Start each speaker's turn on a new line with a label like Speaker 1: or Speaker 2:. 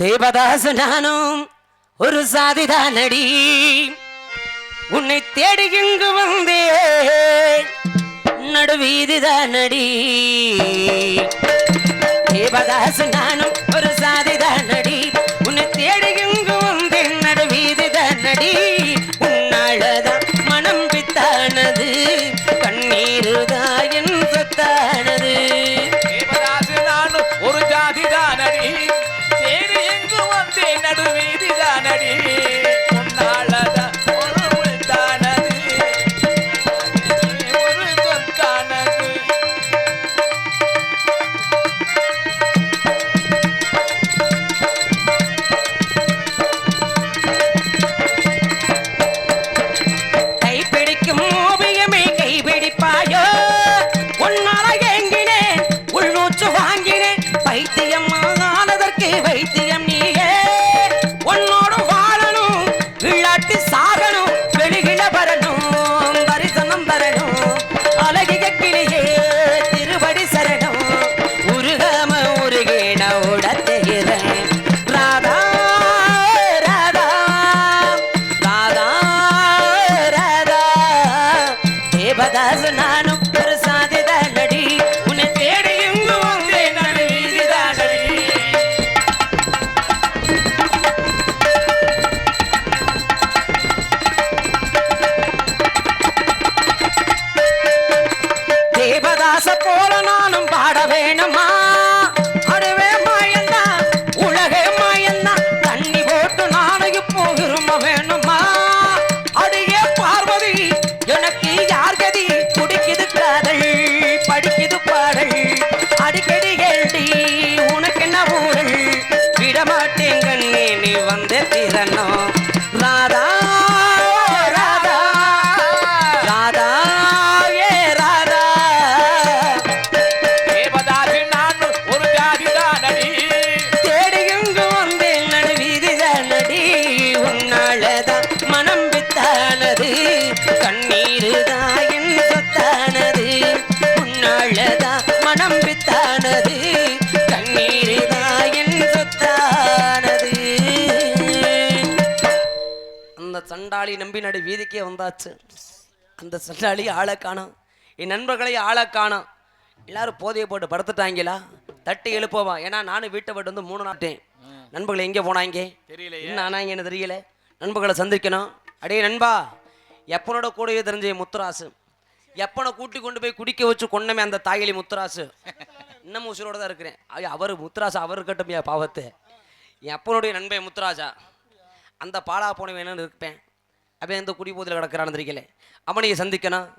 Speaker 1: தேவதாச நானும் ஒரு சாதிதானடி உன்னை தேடி இங்கு வந்தே நடுவீதிதானடி தேவதாச நானும் வந்தேன் தேவதாஸ் நானும் ஒரு சாதிதானடி உன்னை தேடி எங்கு வந்தேன் நடுவீதிதானடி தேவதாச போல நானும் பாட வேணுமா? மனம் வித்தானது. கண்ணீருதான் என் சொத்தானது. உன்னாலதான் மனம் வித்தானது. அந்த சண்டாளி நம்பி நடு வீதிக்கே வந்தாச்சு. அந்த சண்டாளி ஆளை காணோம் என் நண்பர்களை ஆளை காணோம் எல்லாரும் போதையை போட்டு படுத்துட்டாங்களா? தட்டி எழுப்பவா? ஏன்னா நானும் வீட்டை விட்டு வந்து மூணு நாட்டேன் நண்பர்கள் எங்கே போனாங்க?
Speaker 2: தெரியலையே.
Speaker 1: என்ன ஆனாங்கன்னு தெரியல. நண்பர்களை சந்திக்கணும். அடே நண்பா எப்பனோட கூடவே தெரிஞ்ச முத்துராசு. எப்பனை கூட்டி கொண்டு போய் குடிக்க வச்சு கொண்டமே அந்த தாயலி முத்துராசு. இன்னமும் உசுரோட தான் இருக்கிறேன். அவர் முத்துராசு அவர் கட்டுமையா பாவத்தை. என் அப்பனுடைய நண்பன் முத்துராஜா அந்த பாலா போன வேணும்னு இருப்பேன். அப்படியே எந்த குடி போதில் கிடக்கிறான்னு தெரியல அவனையை சந்திக்கணும்.